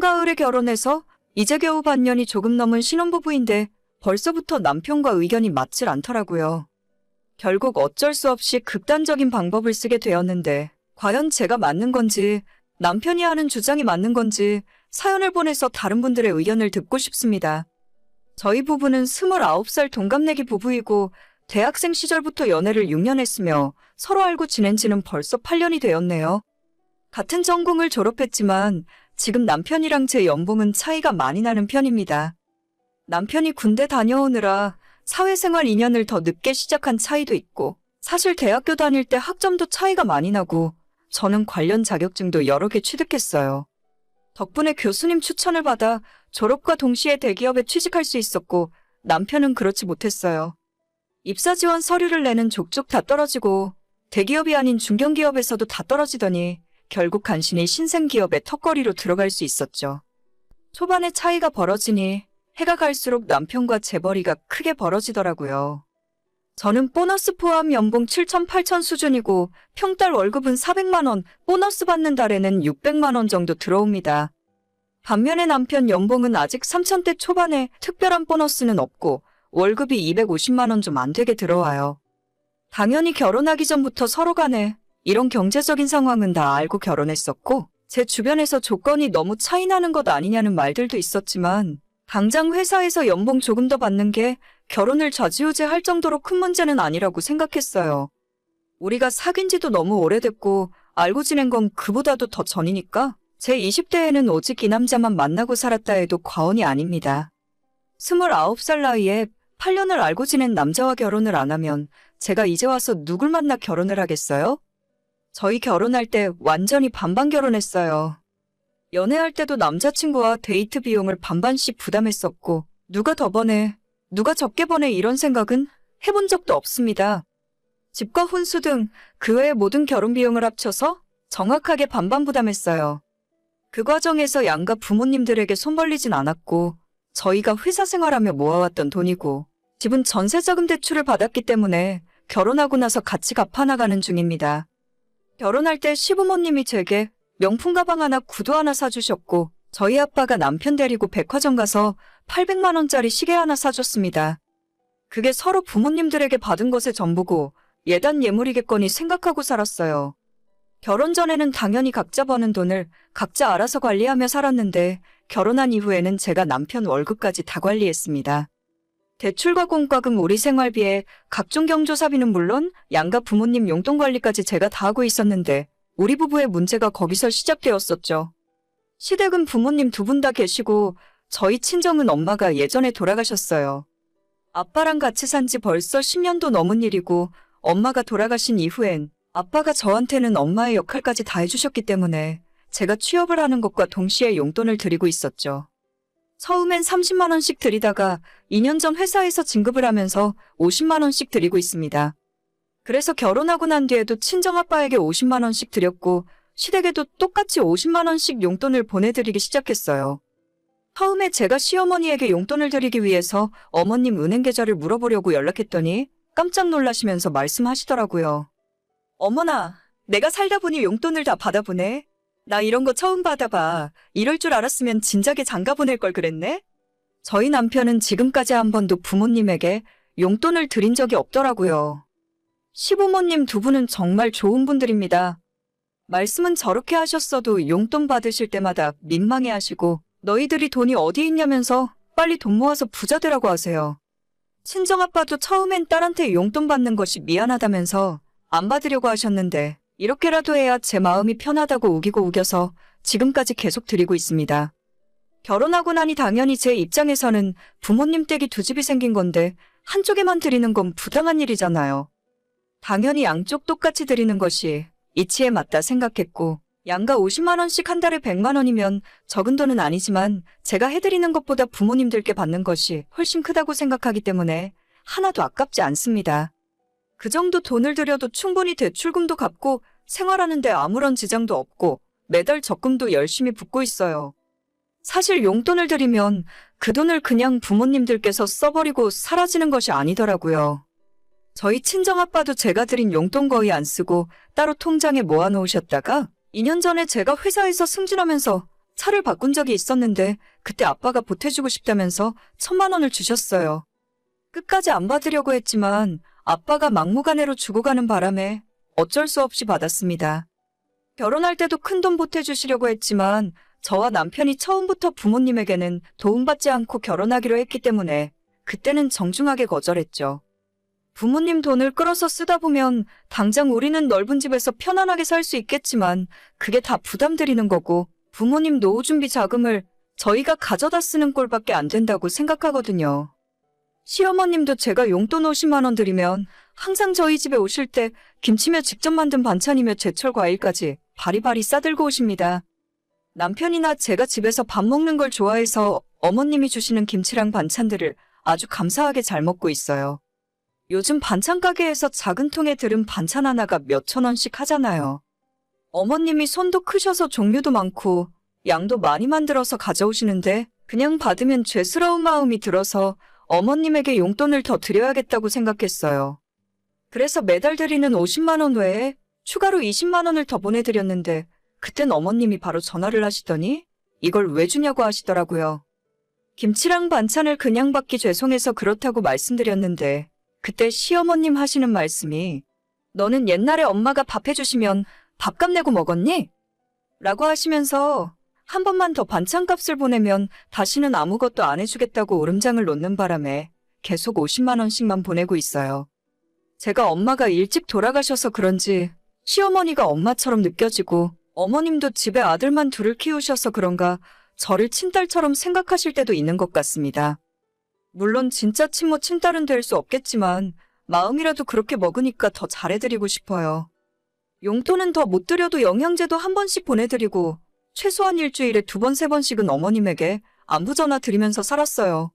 한가을에 결혼해서 이제 겨우 반년이 조금 넘은 신혼부부인데 벌써부터 남편과 의견이 맞질 않더라고요. 결국 어쩔 수 없이 극단적인 방법을 쓰게 되었는데 과연 제가 맞는 건지 남편이 하는 주장이 맞는 건지 사연을 보내서 다른 분들의 의견을 듣고 싶습니다. 저희 부부는 29살 동갑내기 부부이고 대학생 시절부터 연애를 6년 했으며 서로 알고 지낸 지는 벌써 8년이 되었네요. 같은 전공을 졸업했지만 지금 남편이랑 제 연봉은 차이가 많이 나는 편입니다. 남편이 군대 다녀오느라 사회생활 2년을 더 늦게 시작한 차이도 있고 사실 대학교 다닐 때 학점도 차이가 많이 나고 저는 관련 자격증도 여러 개 취득했어요. 덕분에 교수님 추천을 받아 졸업과 동시에 대기업에 취직할 수 있었고 남편은 그렇지 못했어요. 입사 지원 서류를 내는 족족 다 떨어지고 대기업이 아닌 중견기업에서도 다 떨어지더니 결국 간신히 신생기업의 턱걸이로 들어갈 수 있었죠. 초반에 차이가 벌어지니 해가 갈수록 남편과 재벌이가 크게 벌어지더라고요. 저는 보너스 포함 연봉 7천, 8천 수준이고 평달 월급은 400만 원, 보너스 받는 달에는 600만 원 정도 들어옵니다. 반면에 남편 연봉은 아직 3천대 초반에 특별한 보너스는 없고 월급이 250만 원 좀 안 되게 들어와요. 당연히 결혼하기 전부터 서로 간에 이런 경제적인 상황은 다 알고 결혼했었고 제 주변에서 조건이 너무 차이 나는 것 아니냐는 말들도 있었지만 당장 회사에서 연봉 조금 더 받는 게 결혼을 좌지우지 할 정도로 큰 문제는 아니라고 생각했어요. 우리가 사귄 지도 너무 오래됐고 알고 지낸 건 그보다도 더 전이니까 제 20대에는 오직 이 남자만 만나고 살았다 해도 과언이 아닙니다. 29살 나이에 8년을 알고 지낸 남자와 결혼을 안 하면 제가 이제 와서 누굴 만나 결혼을 하겠어요? 저희 결혼할 때 완전히 반반 결혼했어요. 연애할 때도 남자친구와 데이트 비용을 반반씩 부담했었고, 누가 더 버네, 누가 적게 버네 이런 생각은 해본 적도 없습니다. 집과 혼수 등 그 외의 모든 결혼 비용을 합쳐서 정확하게 반반 부담했어요. 그 과정에서 양가 부모님들에게 손 벌리진 않았고, 저희가 회사 생활하며 모아왔던 돈이고, 집은 전세자금 대출을 받았기 때문에 결혼하고 나서 같이 갚아나가는 중입니다. 결혼할 때 시부모님이 제게 명품 가방 하나 구두 하나 사주셨고 저희 아빠가 남편 데리고 백화점 가서 800만 원짜리 시계 하나 사줬습니다. 그게 서로 부모님들에게 받은 것의 전부고 예단 예물이겠거니 생각하고 살았어요. 결혼 전에는 당연히 각자 버는 돈을 각자 알아서 관리하며 살았는데 결혼한 이후에는 제가 남편 월급까지 다 관리했습니다. 대출과 공과금 우리 생활비에 각종 경조사비는 물론 양가 부모님 용돈 관리까지 제가 다 하고 있었는데 우리 부부의 문제가 거기서 시작되었었죠. 시댁은 부모님 두 분 다 계시고 저희 친정은 엄마가 예전에 돌아가셨어요. 아빠랑 같이 산 지 벌써 10년도 넘은 일이고 엄마가 돌아가신 이후엔 아빠가 저한테는 엄마의 역할까지 다 해주셨기 때문에 제가 취업을 하는 것과 동시에 용돈을 드리고 있었죠. 처음엔 30만 원씩 드리다가 2년 전 회사에서 진급을 하면서 50만 원씩 드리고 있습니다. 그래서 결혼하고 난 뒤에도 친정아빠에게 50만 원씩 드렸고 시댁에도 똑같이 50만 원씩 용돈을 보내드리기 시작했어요. 처음에 제가 시어머니에게 용돈을 드리기 위해서 어머님 은행 계좌를 물어보려고 연락했더니 깜짝 놀라시면서 말씀하시더라고요. 어머나, 내가 살다 보니 용돈을 다 받아보네. 나 이런 거 처음 받아봐. 이럴 줄 알았으면 진작에 장가 보낼 걸 그랬네? 저희 남편은 지금까지 한 번도 부모님에게 용돈을 드린 적이 없더라고요. 시부모님 두 분은 정말 좋은 분들입니다. 말씀은 저렇게 하셨어도 용돈 받으실 때마다 민망해 하시고 너희들이 돈이 어디 있냐면서 빨리 돈 모아서 부자 되라고 하세요. 친정아빠도 처음엔 딸한테 용돈 받는 것이 미안하다면서 안 받으려고 하셨는데 이렇게라도 해야 제 마음이 편하다고 우기고 우겨서 지금까지 계속 드리고 있습니다. 결혼하고 나니 당연히 제 입장에서는 부모님 댁이 두 집이 생긴 건데 한쪽에만 드리는 건 부당한 일이잖아요. 당연히 양쪽 똑같이 드리는 것이 이치에 맞다 생각했고 양가 50만 원씩 한 달에 100만 원이면 적은 돈은 아니지만 제가 해드리는 것보다 부모님들께 받는 것이 훨씬 크다고 생각하기 때문에 하나도 아깝지 않습니다. 그 정도 돈을 들여도 충분히 대출금도 갚고 생활하는데 아무런 지장도 없고 매달 적금도 열심히 붓고 있어요. 사실 용돈을 드리면 그 돈을 그냥 부모님들께서 써버리고 사라지는 것이 아니더라고요. 저희 친정아빠도 제가 드린 용돈 거의 안 쓰고 따로 통장에 모아놓으셨다가 2년 전에 제가 회사에서 승진하면서 차를 바꾼 적이 있었는데 그때 아빠가 보태주고 싶다면서 천만 원을 주셨어요. 끝까지 안 받으려고 했지만 아빠가 막무가내로 주고 가는 바람에 어쩔 수 없이 받았습니다. 결혼할 때도 큰 돈 보태주시려고 했지만 저와 남편이 처음부터 부모님에게는 도움받지 않고 결혼하기로 했기 때문에 그때는 정중하게 거절했죠. 부모님 돈을 끌어서 쓰다 보면 당장 우리는 넓은 집에서 편안하게 살 수 있겠지만 그게 다 부담드리는 거고 부모님 노후 준비 자금을 저희가 가져다 쓰는 꼴밖에 안 된다고 생각하거든요. 시어머님도 제가 용돈 50만 원 드리면 항상 저희 집에 오실 때 김치며 직접 만든 반찬이며 제철 과일까지 바리바리 싸들고 오십니다. 남편이나 제가 집에서 밥 먹는 걸 좋아해서 어머님이 주시는 김치랑 반찬들을 아주 감사하게 잘 먹고 있어요. 요즘 반찬 가게에서 작은 통에 들은 반찬 하나가 몇천 원씩 하잖아요. 어머님이 손도 크셔서 종류도 많고 양도 많이 만들어서 가져오시는데 그냥 받으면 죄스러운 마음이 들어서 어머님에게 용돈을 더 드려야겠다고 생각했어요. 그래서 매달 드리는 50만 원 외에 추가로 20만 원을 더 보내드렸는데 그땐 어머님이 바로 전화를 하시더니 이걸 왜 주냐고 하시더라고요. 김치랑 반찬을 그냥 받기 죄송해서 그렇다고 말씀드렸는데 그때 시어머님 하시는 말씀이 너는 옛날에 엄마가 밥 해주시면 밥값 내고 먹었니? 라고 하시면서 한 번만 더 반찬값을 보내면 다시는 아무것도 안 해주겠다고 오름장을 놓는 바람에 계속 50만 원씩만 보내고 있어요. 제가 엄마가 일찍 돌아가셔서 그런지 시어머니가 엄마처럼 느껴지고 어머님도 집에 아들만 둘을 키우셔서 그런가 저를 친딸처럼 생각하실 때도 있는 것 같습니다. 물론 진짜 친모 친딸은 될 수 없겠지만 마음이라도 그렇게 먹으니까 더 잘해드리고 싶어요. 용돈은 더 못 드려도 영양제도 한 번씩 보내드리고 최소한 일주일에 두 번, 세 번씩은 어머님에게 안부 전화 드리면서 살았어요.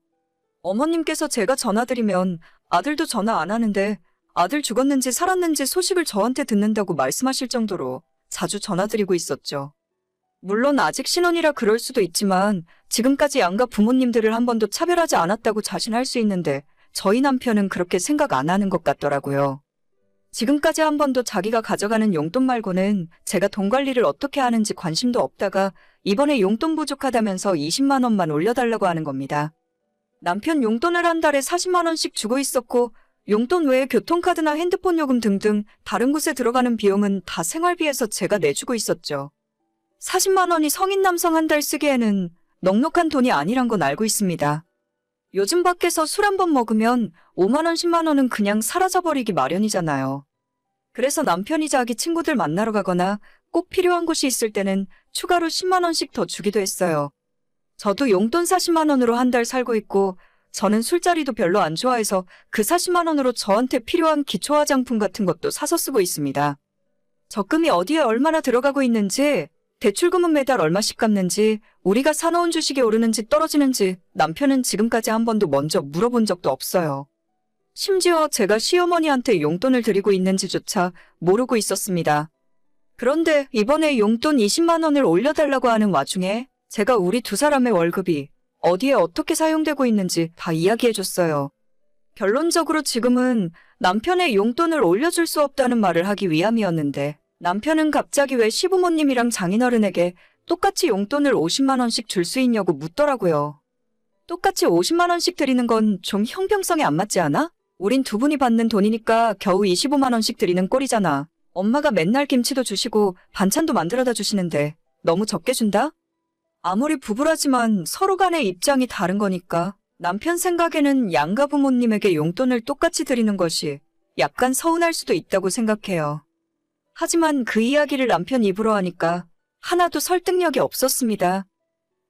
어머님께서 제가 전화 드리면 아들도 전화 안 하는데 아들 죽었는지 살았는지 소식을 저한테 듣는다고 말씀하실 정도로 자주 전화드리고 있었죠. 물론 아직 신혼이라 그럴 수도 있지만 지금까지 양가 부모님들을 한 번도 차별하지 않았다고 자신할 수 있는데 저희 남편은 그렇게 생각 안 하는 것 같더라고요. 지금까지 한 번도 자기가 가져가는 용돈 말고는 제가 돈 관리를 어떻게 하는지 관심도 없다가 이번에 용돈 부족하다면서 20만 원만 올려달라고 하는 겁니다. 남편 용돈을 한 달에 40만 원씩 주고 있었고 용돈 외에 교통카드나 핸드폰 요금 등등 다른 곳에 들어가는 비용은 다 생활비에서 제가 내주고 있었죠. 40만 원이 성인 남성 한 달 쓰기에는 넉넉한 돈이 아니란 건 알고 있습니다. 요즘 밖에서 술 한 번 먹으면 5만 원, 10만 원은 그냥 사라져버리기 마련이잖아요. 그래서 남편이 자기 친구들 만나러 가거나 꼭 필요한 곳이 있을 때는 추가로 10만 원씩 더 주기도 했어요. 저도 용돈 40만 원으로 한 달 살고 있고 저는 술자리도 별로 안 좋아해서 그 40만 원으로 저한테 필요한 기초 화장품 같은 것도 사서 쓰고 있습니다. 적금이 어디에 얼마나 들어가고 있는지, 대출금은 매달 얼마씩 갚는지, 우리가 사놓은 주식이 오르는지 떨어지는지 남편은 지금까지 한 번도 먼저 물어본 적도 없어요. 심지어 제가 시어머니한테 용돈을 드리고 있는지조차 모르고 있었습니다. 그런데 이번에 용돈 20만 원을 올려달라고 하는 와중에 제가 우리 두 사람의 월급이 어디에 어떻게 사용되고 있는지 다 이야기해줬어요. 결론적으로 지금은 남편의 용돈을 올려줄 수 없다는 말을 하기 위함이었는데 남편은 갑자기 왜 시부모님이랑 장인어른에게 똑같이 용돈을 50만 원씩 줄 수 있냐고 묻더라고요. 똑같이 50만 원씩 드리는 건 좀 형평성에 안 맞지 않아? 우린 두 분이 받는 돈이니까 겨우 25만 원씩 드리는 꼴이잖아. 엄마가 맨날 김치도 주시고 반찬도 만들어다 주시는데 너무 적게 준다? 아무리 부부라지만 서로 간의 입장이 다른 거니까 남편 생각에는 양가 부모님에게 용돈을 똑같이 드리는 것이 약간 서운할 수도 있다고 생각해요. 하지만 그 이야기를 남편 입으로 하니까 하나도 설득력이 없었습니다.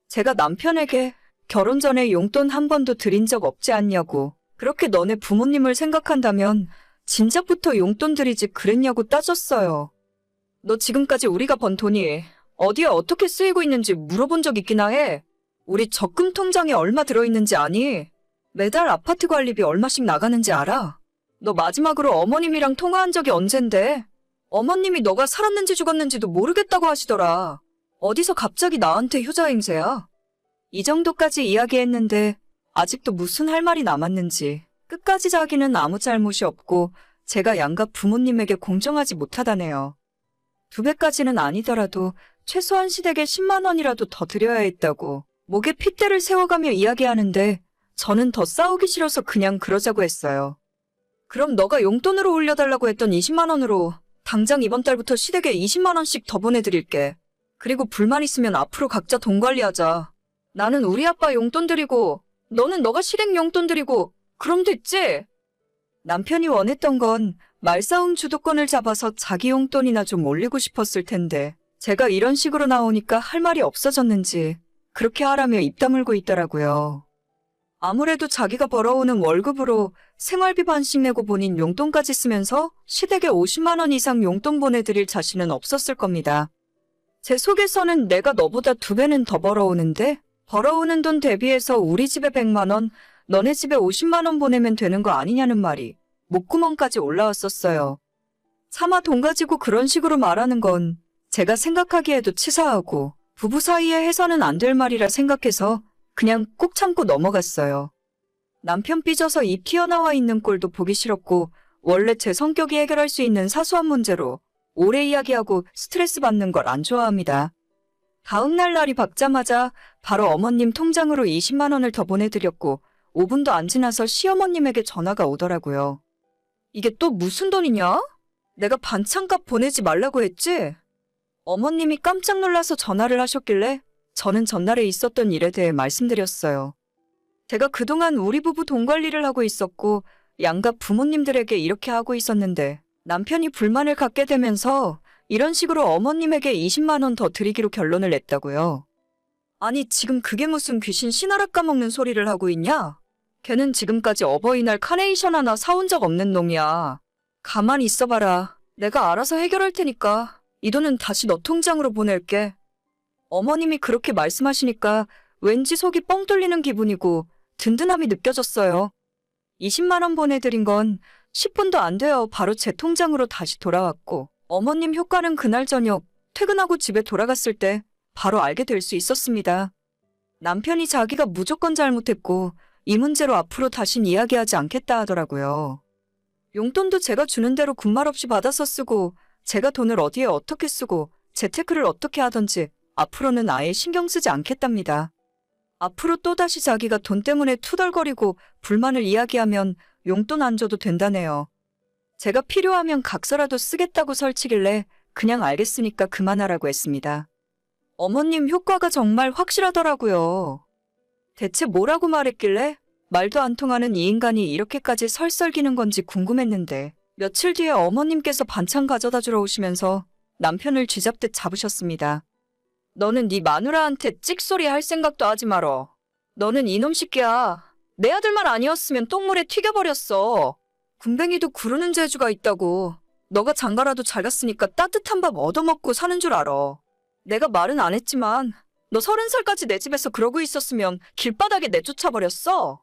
제가 남편에게 결혼 전에 용돈 한 번도 드린 적 없지 않냐고 그렇게 너네 부모님을 생각한다면 진작부터 용돈 드리지 그랬냐고 따졌어요. 너 지금까지 우리가 번 돈이 어디에 어떻게 쓰이고 있는지 물어본 적 있기나 해. 우리 적금 통장에 얼마 들어있는지 아니? 매달 아파트 관리비 얼마씩 나가는지 알아? 너 마지막으로 어머님이랑 통화한 적이 언젠데? 어머님이 너가 살았는지 죽었는지도 모르겠다고 하시더라. 어디서 갑자기 나한테 효자 행세야? 이 정도까지 이야기했는데 아직도 무슨 할 말이 남았는지 끝까지 자기는 아무 잘못이 없고 제가 양가 부모님에게 공정하지 못하다네요. 두 배까지는 아니더라도 최소한 시댁에 10만 원이라도 더 드려야 했다고 목에 핏대를 세워가며 이야기하는데 저는 더 싸우기 싫어서 그냥 그러자고 했어요. 그럼 너가 용돈으로 올려달라고 했던 20만 원으로 당장 이번 달부터 시댁에 20만 원씩 더 보내드릴게. 그리고 불만 있으면 앞으로 각자 돈 관리하자. 나는 우리 아빠 용돈 드리고 너는 너가 시댁 용돈 드리고 그럼 됐지? 남편이 원했던 건 말싸움 주도권을 잡아서 자기 용돈이나 좀 올리고 싶었을 텐데 제가 이런 식으로 나오니까 할 말이 없어졌는지 그렇게 하라며 입 다물고 있더라고요. 아무래도 자기가 벌어오는 월급으로 생활비 반씩 내고 본인 용돈까지 쓰면서 시댁에 50만 원 이상 용돈 보내드릴 자신은 없었을 겁니다. 제 속에서는 내가 너보다 두 배는 더 벌어오는데 벌어오는 돈 대비해서 우리 집에 100만 원, 너네 집에 50만 원 보내면 되는 거 아니냐는 말이 목구멍까지 올라왔었어요. 차마 돈 가지고 그런 식으로 말하는 건 제가 생각하기에도 치사하고 부부 사이에 해서는 안 될 말이라 생각해서 그냥 꾹 참고 넘어갔어요. 남편 삐져서 입 튀어나와 있는 꼴도 보기 싫었고 원래 제 성격이 해결할 수 있는 사소한 문제로 오래 이야기하고 스트레스 받는 걸 안 좋아합니다. 다음 날 날이 밝자마자 바로 어머님 통장으로 20만 원을 더 보내드렸고 5분도 안 지나서 시어머님에게 전화가 오더라고요. 이게 또 무슨 돈이냐? 내가 반찬값 보내지 말라고 했지? 어머님이 깜짝 놀라서 전화를 하셨길래 저는 전날에 있었던 일에 대해 말씀드렸어요. 제가 그동안 우리 부부 돈 관리를 하고 있었고 양가 부모님들에게 이렇게 하고 있었는데 남편이 불만을 갖게 되면서 이런 식으로 어머님에게 20만 원 더 드리기로 결론을 냈다고요. 아니 지금 그게 무슨 귀신 신하락 까먹는 소리를 하고 있냐? 걔는 지금까지 어버이날 카네이션 하나 사온 적 없는 놈이야. 가만히 있어봐라. 내가 알아서 해결할 테니까 이 돈은 다시 너 통장으로 보낼게. 어머님이 그렇게 말씀하시니까 왠지 속이 뻥 뚫리는 기분이고 든든함이 느껴졌어요. 20만 원 보내드린 건 10분도 안 돼요. 바로 제 통장으로 다시 돌아왔고 어머님 효과는 그날 저녁 퇴근하고 집에 돌아갔을 때 바로 알게 될 수 있었습니다. 남편이 자기가 무조건 잘못했고 이 문제로 앞으로 다신 이야기하지 않겠다 하더라고요. 용돈도 제가 주는 대로 군말 없이 받아서 쓰고 제가 돈을 어디에 어떻게 쓰고 재테크를 어떻게 하던지 앞으로는 아예 신경 쓰지 않겠답니다. 앞으로 또다시 자기가 돈 때문에 투덜거리고 불만을 이야기하면 용돈 안 줘도 된다네요. 제가 필요하면 각서라도 쓰겠다고 설치길래 그냥 알겠으니까 그만하라고 했습니다. 어머님 효과가 정말 확실하더라고요. 대체 뭐라고 말했길래 말도 안 통하는 이 인간이 이렇게까지 설설기는 건지 궁금했는데 며칠 뒤에 어머님께서 반찬 가져다 주러 오시면서 남편을 쥐잡듯 잡으셨습니다. 너는 네 마누라한테 찍소리 할 생각도 하지 말어. 너는 이놈 새끼야. 내 아들만 아니었으면 똥물에 튀겨버렸어. 군뱅이도 구르는 재주가 있다고. 너가 장가라도 잘 갔으니까 따뜻한 밥 얻어먹고 사는 줄 알아. 내가 말은 안 했지만 너 서른 살까지 내 집에서 그러고 있었으면 길바닥에 내쫓아버렸어.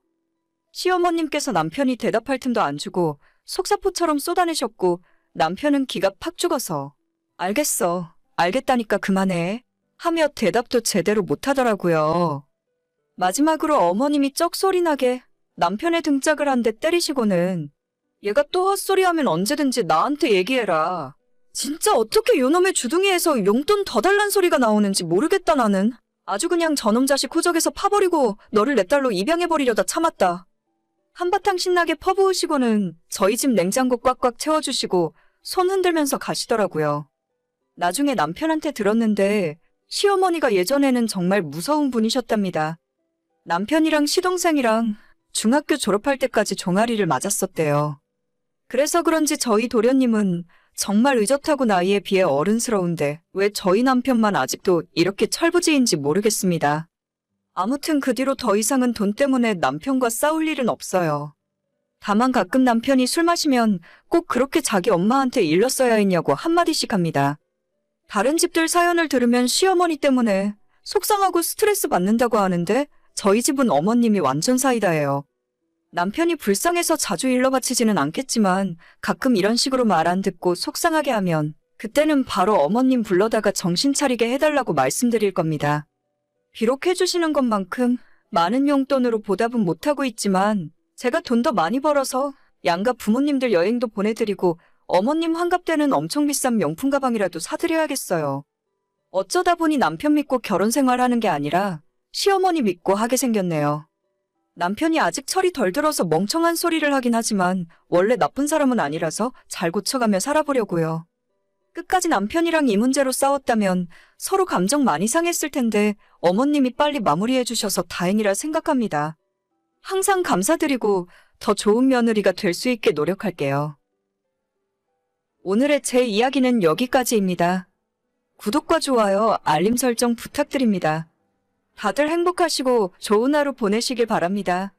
시어머님께서 남편이 대답할 틈도 안 주고 속사포처럼 쏟아내셨고 남편은 기가 팍 죽어서 알겠어. 알겠다니까 그만해. 하며 대답도 제대로 못하더라고요. 마지막으로 어머님이 쩍소리나게 남편의 등짝을 한 대 때리시고는 얘가 또 헛소리하면 언제든지 나한테 얘기해라. 진짜 어떻게 요놈의 주둥이에서 용돈 더 달란 소리가 나오는지 모르겠다 나는. 아주 그냥 저놈 자식 호적에서 파버리고 너를 내 딸로 입양해버리려다 참았다. 한바탕 신나게 퍼부으시고는 저희 집 냉장고 꽉꽉 채워주시고 손 흔들면서 가시더라고요. 나중에 남편한테 들었는데 시어머니가 예전에는 정말 무서운 분이셨답니다. 남편이랑 시동생이랑 중학교 졸업할 때까지 종아리를 맞았었대요. 그래서 그런지 저희 도련님은 정말 의젓하고 나이에 비해 어른스러운데 왜 저희 남편만 아직도 이렇게 철부지인지 모르겠습니다. 아무튼 그 뒤로 더 이상은 돈 때문에 남편과 싸울 일은 없어요. 다만 가끔 남편이 술 마시면 꼭 그렇게 자기 엄마한테 일렀어야 했냐고 한마디씩 합니다. 다른 집들 사연을 들으면 시어머니 때문에 속상하고 스트레스 받는다고 하는데 저희 집은 어머님이 완전 사이다예요. 남편이 불쌍해서 자주 일러 바치지는 않겠지만 가끔 이런 식으로 말 안 듣고 속상하게 하면 그때는 바로 어머님 불러다가 정신 차리게 해달라고 말씀드릴 겁니다. 비록 해주시는 것만큼 많은 용돈으로 보답은 못하고 있지만 제가 돈 더 많이 벌어서 양가 부모님들 여행도 보내드리고 어머님 환갑 때는 엄청 비싼 명품 가방이라도 사드려야겠어요. 어쩌다 보니 남편 믿고 결혼 생활하는 게 아니라 시어머니 믿고 하게 생겼네요. 남편이 아직 철이 덜 들어서 멍청한 소리를 하긴 하지만 원래 나쁜 사람은 아니라서 잘 고쳐가며 살아보려고요. 끝까지 남편이랑 이 문제로 싸웠다면 서로 감정 많이 상했을 텐데 어머님이 빨리 마무리해 주셔서 다행이라 생각합니다. 항상 감사드리고 더 좋은 며느리가 될 수 있게 노력할게요. 오늘의 제 이야기는 여기까지입니다. 구독과 좋아요, 알림 설정 부탁드립니다. 다들 행복하시고 좋은 하루 보내시길 바랍니다.